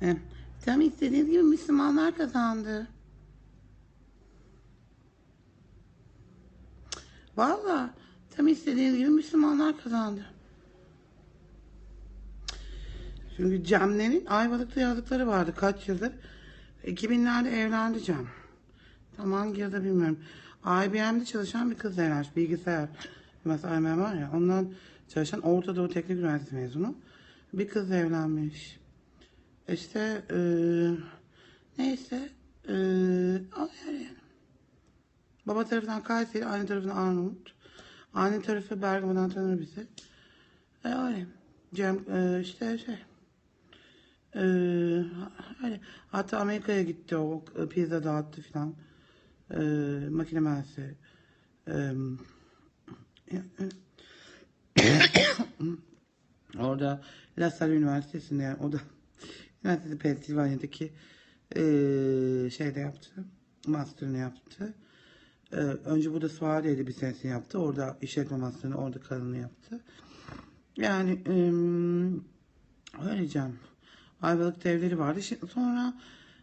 Heh. Tam istediğiniz gibi Müslümanlar kazandı. Valla tam istediğiniz gibi Müslümanlar kazandı. Çünkü Cem'lerin Ayvalık'ta yazdıkları vardı kaç yıldır. 2000'lerde evlendi Cem. Tam hangi yılda bilmiyorum. IBM'de çalışan bir kız evlenmiş. Bilgisayar. Mesela IBM var ya. Ondan çalışan Orta Doğu Teknik Üniversitesi mezunu. Bir kız evlenmiş. İşte eee neyse o yani. Baba tarafından Kayseri, anne tarafından Arnavut. Anne tarafı Bergama'dan tanır bizi. E öyle. Cem e, işte şey. E, öyle. Hatta Amerika'ya gitti o e, pizza dağıttı filan. E, makine mühendisi. E, orada La Salle Üniversitesi'nde yani o da Üniversitesi Pennsylvania'daki e, şeyde yaptı. Master'ını yaptı. Ee, önce burada Suadiye'de bir senesini yaptı. Orada işletme master'ını, orada karını yaptı. Yani ım, öyle canım. Ayvalık evleri vardı. Şimdi sonra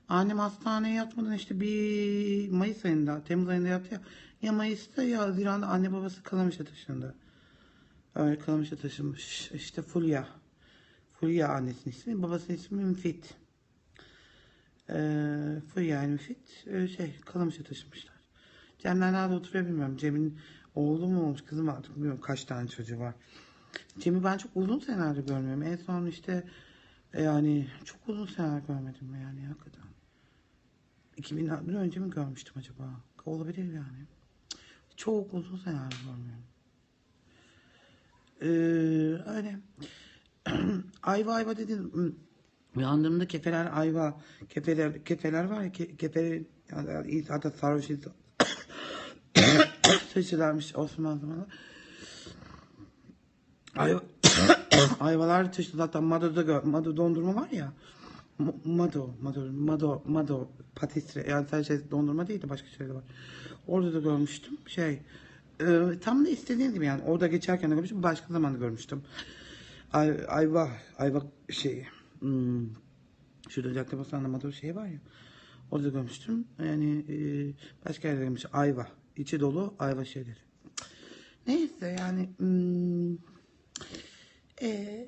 annem hastaneye yatmadan işte bir Mayıs ayında, Temmuz ayında yattı ya. Ya Mayıs'ta ya Haziran'da anne babası Kalamış'a taşındı. Öyle Kalamış'a taşınmış. İşte Fulya. Fulya annesinin ismi. Babasının ismi Müfit. Ee, Fulya yani Müfit. Ee, şey Kalamış'a taşınmışlar. Cem'den nerede oturuyor bilmiyorum. Cem'in oğlu mu olmuş kızı mı artık bilmiyorum kaç tane çocuğu var. Cem'i ben çok uzun senelerdir görmüyorum. En son işte e, yani çok uzun seneler görmedim yani hakikaten. 2000'den önce mi görmüştüm acaba? Olabilir yani. Çok uzun seneler görmüyorum. Ee, öyle. ayva ayva dedin. Uyandığımda kefeler ayva. Kefeler, kefeler var ya ke, kefeler hatta sarhoş taşılarmış Osmanlı zamanında. Ay Ayvalar taşıdı zaten Mado'da. Mado dondurma var ya. Mado, Mado, Mado, Mado patistre. Yani sadece dondurma değil de başka şeyler var. Orada da görmüştüm. Şey, e, tam da istediğim gibi yani. Orada geçerken de görmüştüm. Başka zaman da görmüştüm. Ay, ayva, ayva şeyi. Hmm, şurada basanında Mado şeyi var ya. Orada görmüştüm. Yani e, başka yerde görmüştüm. Ayva. İçi dolu ayva şeyleri. Neyse yani hmm, e,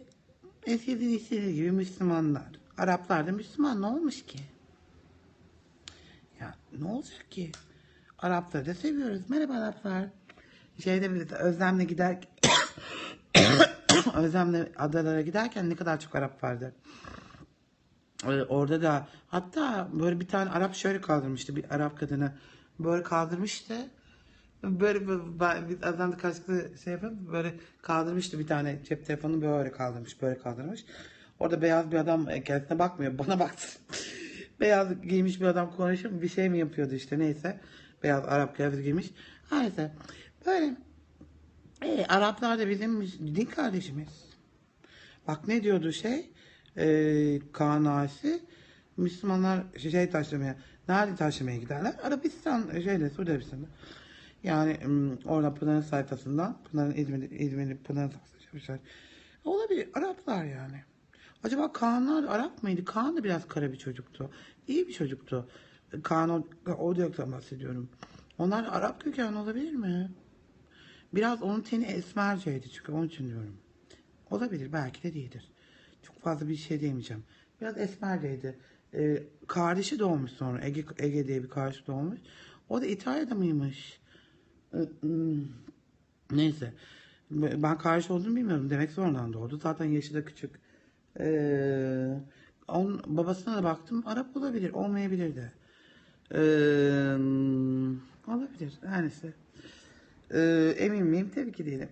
eskiden istediği gibi Müslümanlar. Araplar da Müslüman ne olmuş ki? Ya ne olacak ki? Arapları da seviyoruz. Merhaba Araplar. Şeyde de Özlem'le gider Özlem'le adalara giderken ne kadar çok Arap vardı. Ee, Orada da hatta böyle bir tane Arap şöyle kaldırmıştı bir Arap kadını böyle kaldırmıştı. Böyle ben- biz azdan karşılıklı şey yapıp böyle kaldırmıştı bir tane cep telefonu böyle kaldırmış böyle kaldırmış. Orada beyaz bir adam e, kendisine bakmıyor bana baktı. beyaz giymiş bir adam konuşup bir şey mi yapıyordu işte neyse. Beyaz Arap kıyafeti giymiş. Neyse böyle e, Araplar da bizim din kardeşimiz. Bak ne diyordu şey? E, Kaan Ağası, Müslümanlar şey taşlamaya, nerede taşlamaya giderler? Arabistan, şeyde, Suudi Arabistan'da. Yani orada Pınar'ın sayfasından, Pınar'ın İzmir, İzmir'in Pınar'ın sayfasından. Olabilir, Araplar yani. Acaba Kaanlar Arap mıydı? Kaan da biraz kara bir çocuktu. İyi bir çocuktu. Kaan o, o bahsediyorum. Onlar Arap kökenli olabilir mi? Biraz onun teni esmerceydi çünkü onun için diyorum. Olabilir belki de değildir. Çok fazla bir şey diyemeyeceğim. Biraz esmerceydi. Ee, kardeşi doğmuş sonra. Ege, Ege diye bir kardeşi doğmuş. O da İtalya'da mıymış? Ee, hmm, Neyse. Ben kardeş olduğunu bilmiyorum. Demek sonradan doğdu. Zaten yaşı da küçük. Ee, onun babasına da baktım. Arap olabilir. Olmayabilir de. Ee, olabilir. Her neyse. Ee, emin miyim? Tabii ki değilim.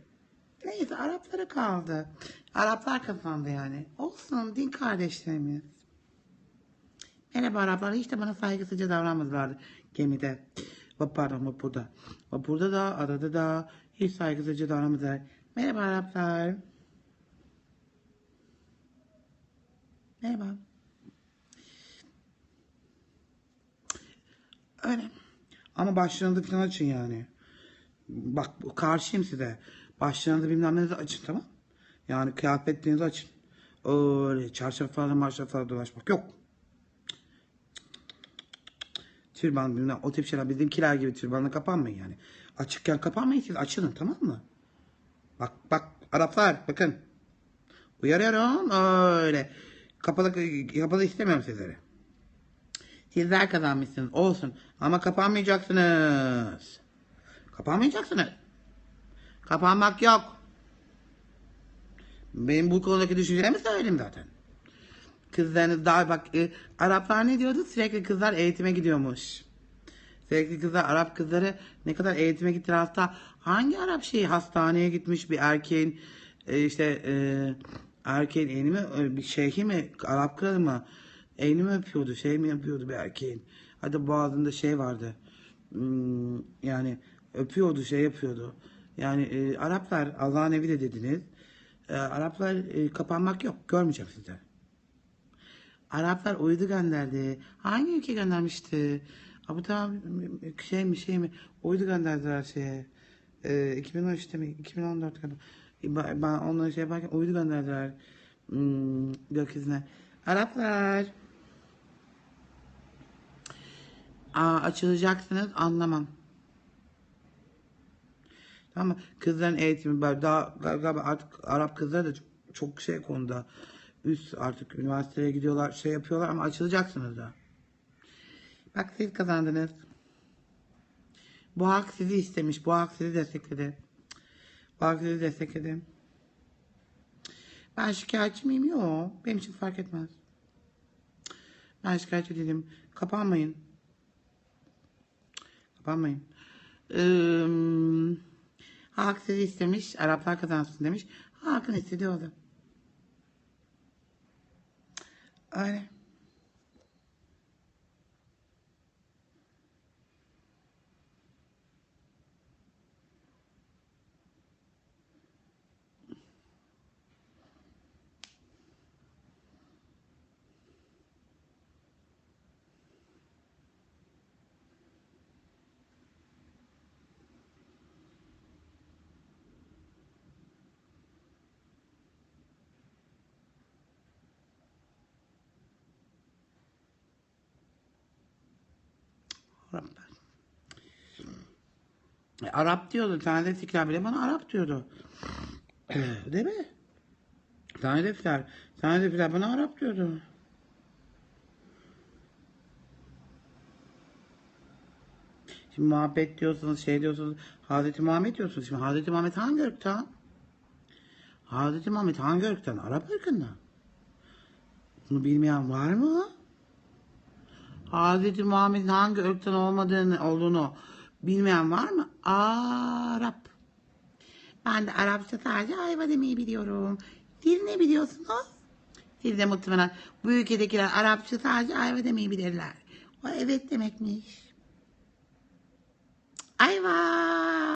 Neyse Araplara kaldı. Araplar kazandı yani. Olsun din kardeşlerimiz. Merhaba Araplar. Hiç de bana saygısızca davranmadılardı gemide. Pardon vapurda. Vapurda da arada da hiç saygısızca davranmadılar. Merhaba Araplar. Merhaba. Öyle. Ama başlarınızı falan açın yani. Bak karşıyım size. Başlarınızı bilmem nenizi açın tamam. Yani kıyafetlerinizi açın. Öyle çarşaflarla marşaflarla dolaşmak yok. Türban bilmem o tip şeyler bizimkiler gibi türbanla kapanmayın yani. Açıkken kapanmayın siz açılın tamam mı? Bak bak Araplar bakın. Uyarıyorum öyle. Kapalı, kapalı istemiyorum sizleri. Sizler kazanmışsınız olsun ama kapanmayacaksınız. Kapanmayacaksınız. Kapanmak yok. Benim bu konudaki düşüncelerimi söyledim zaten. Kızlarınız daha bak e, Araplar ne diyordu? Sürekli kızlar eğitime gidiyormuş. Sürekli kızlar Arap kızları ne kadar eğitime gittiler hatta hangi Arap şeyi hastaneye gitmiş bir erkeğin e, işte e, erkeğin elini mi e, bir şeyhi mi Arap kralı mı elini mi öpüyordu şey mi yapıyordu bir erkeğin hadi boğazında şey vardı Hmm, yani öpüyordu şey yapıyordu yani e, Araplar Allah'ın evi de dediniz E, Araplar e, kapanmak yok görmeyeceğim sizler Araplar uydu gönderdi. Hangi ülke göndermişti? Abu Dhabi şey mi şey mi? Uydu gönderdiler şeye. Ee, 2013'te mi? 2014 galiba. Ben, ben onları şey yaparken uydu gönderdiler. Hmm, gökyüzüne. Araplar. Aa, açılacaksınız anlamam. Mı? Kızların eğitimi var. Daha galiba artık Arap kızlar da çok, şey konuda üst artık üniversiteye gidiyorlar şey yapıyorlar ama açılacaksınız da. Bak siz kazandınız. Bu hak sizi istemiş. Bu hak sizi destekledi. Bu hak sizi destekledi. Ben şikayetçi miyim? Yok. Benim için fark etmez. Ben şikayetçi değilim. Kapanmayın. Kapanmayın. Ee, hak sizi istemiş. Araplar kazansın demiş. Hakkın istediği oldu. Öyle. Araplar. E, Arap diyordu. Tanrıtikler bile bana Arap diyordu. Değil mi? Tanrıtikler. Tanrıtikler bana Arap diyordu. Şimdi muhabbet diyorsunuz, şey diyorsunuz, Hazreti Muhammed diyorsunuz. Şimdi Hazreti Muhammed hangi ırktan? Hazreti Muhammed hangi ırktan? Arap ırkından. Bunu bilmeyen var mı? Hazreti Muhammed'in hangi ırktan olmadığını olduğunu bilmeyen var mı? Arap. Ben de Arapça sadece ayva demeyi biliyorum. Siz ne biliyorsunuz? Siz de muhtemelen bu ülkedekiler Arapça sadece ayva demeyi bilirler. O evet demekmiş. Ayva.